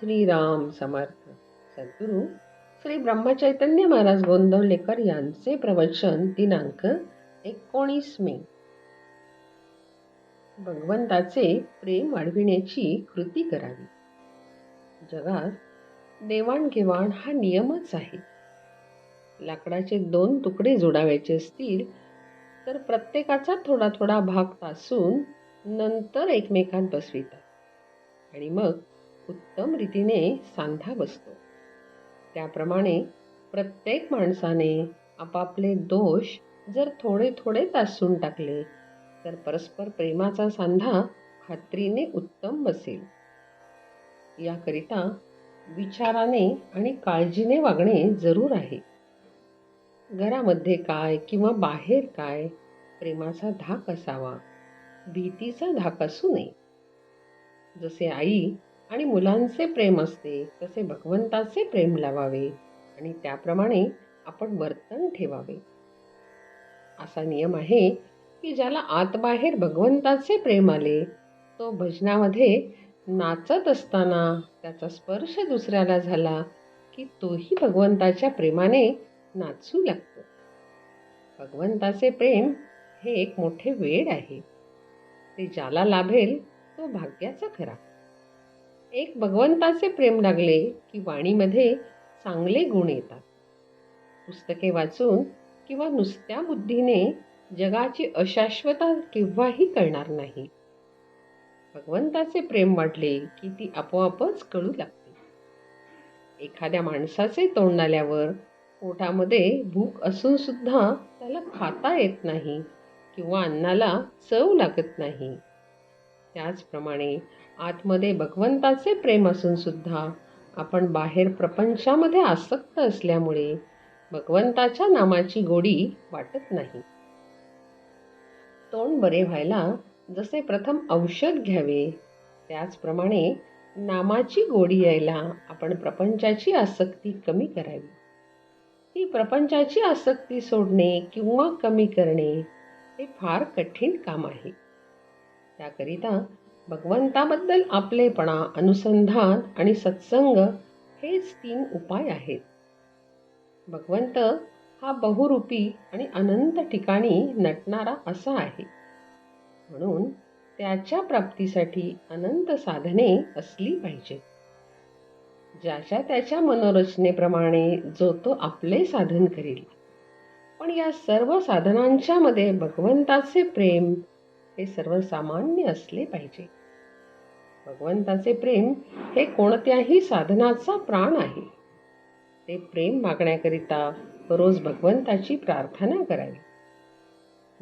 श्रीराम समर्थ। सद्गुरू श्री ब्रह्मचैतन्य महाराज गोंदवलेकर यांचे प्रवचन दिनांक एकोणीस मे. भगवंताचे प्रेम वाढविण्याची कृती करावी. जगात देवाणघेवाण हा नियमच आहे. लाकडाचे दोन तुकडे जोडावायचे असतील तर प्रत्येकाचा थोडा थोडा भाग तासून नंतर एकमेकांत बसवितात. आणि मग उत्तम रीतीने सांधा बसतो. त्याप्रमाणे प्रत्येक माणसाने आपापले दोष जर थोडे थोडे तासून टाकले तर परस्पर प्रेमाचा सांधा खात्रीने उत्तम बसेल. याकरिता विचाराने आणि काळजीने वागणे जरूर आहे. घरामध्ये काय किंवा बाहेर काय प्रेमाचा धाक असावा भीतीचा धाक असू नये. जसे आई आणि मुलांचे प्रेम असते तसे भगवंताचे प्रेम लावावे आणि त्याप्रमाणे आपण वर्तन ठेवावे. असा नियम आहे की ज्याला आतबाहेर भगवंताचे प्रेम आले तो भजनामध्ये नाचत असताना त्याचा स्पर्श दुसऱ्याला झाला की तोही भगवंताच्या प्रेमाने नाचू लागतो. भगवंताचे प्रेम हे एक मोठे वेड आहे. ते ज्याला लाभेल तो भाग्याचा खरा एक भगवंताचे प्रेम लागले की वाणीमध्ये चांगले गुण येतात. पुस्तके वाचून किंवा नुसत्या बुद्धीने जगाची अशाश्वता केव्हाही कळणार नाही. भगवंताचे प्रेम वाढले की ती आपोआपच कळू लागते. एखाद्या माणसाचे तोंड आल्यावर पोटामध्ये भूक असून सुद्धा त्याला खाता येत नाही किंवा अन्नाला चव लागत नाही. त्याचप्रमाणे आतमध्ये भगवंताचे प्रेम असून सुद्धा आपण बाहेर प्रपंचामध्ये आसक्त असल्यामुळे भगवंताच्या नामाची गोडी वाटत नाही. तोंड बरे व्हायला जसे प्रथम औषध घ्यावे त्याचप्रमाणे नामाची गोडी यायला आपण प्रपंचाची आसक्ती कमी करावी. ही प्रपंचाची आसक्ती सोडणे किंवा कमी करणे हे फार कठीण काम आहे. त्याकरिता भगवंताबद्दल आपलेपणा अनुसंधान आणि सत्संग हेच तीन उपाय आहेत. भगवंत हा बहुरूपी आणि अनंत ठिकाणी नटणारा असा आहे. म्हणून त्याच्या प्राप्तीसाठी अनंत साधने असली पाहिजे ज्याच्या त्याच्या मनोरचनेप्रमाणे जो तो आपले साधन करील. पण या सर्व साधनांच्यामध्ये भगवंताचे प्रेम हे सर्वसामान्य असले पाहिजे. भगवंताचे प्रेम हे कोणत्याही साधनाचा प्राण आहे. ते प्रेम मागण्याकरिता रोज भगवंताची प्रार्थना करावी.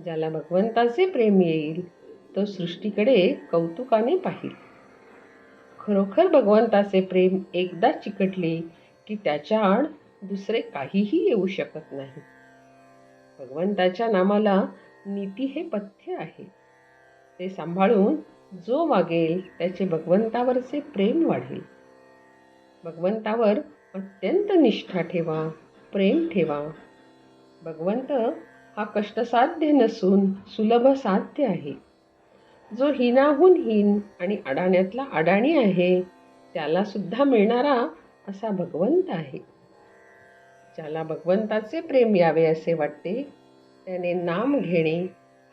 ज्याला भगवंताचे प्रेम येईल तो सृष्टीकडे कौतुकाने पाहिल. खरोखर भगवंताचे प्रेम एकदा चिकटले की त्याच्या आड दुसरे काहीही येऊ शकत नाही. भगवंताच्या नामाला नीती हे पथ्य आहे. ते सांभाळून जो वागेल त्याचे भगवंतावरचे प्रेम वाढेल. भगवंतावर अत्यंत निष्ठा ठेवा प्रेम ठेवा. भगवंत हा कष्टसाध्य नसून सुलभ साध्य आहे. जो हिनाहून हीन आणि अडाण्यातला अडाणी आहे त्याला सुद्धा मिळणारा असा भगवंत आहे. ज्याला भगवंताचे प्रेम यावे असे वाटते त्याने नाम घेणे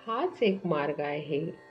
हाच एक मार्ग आहे.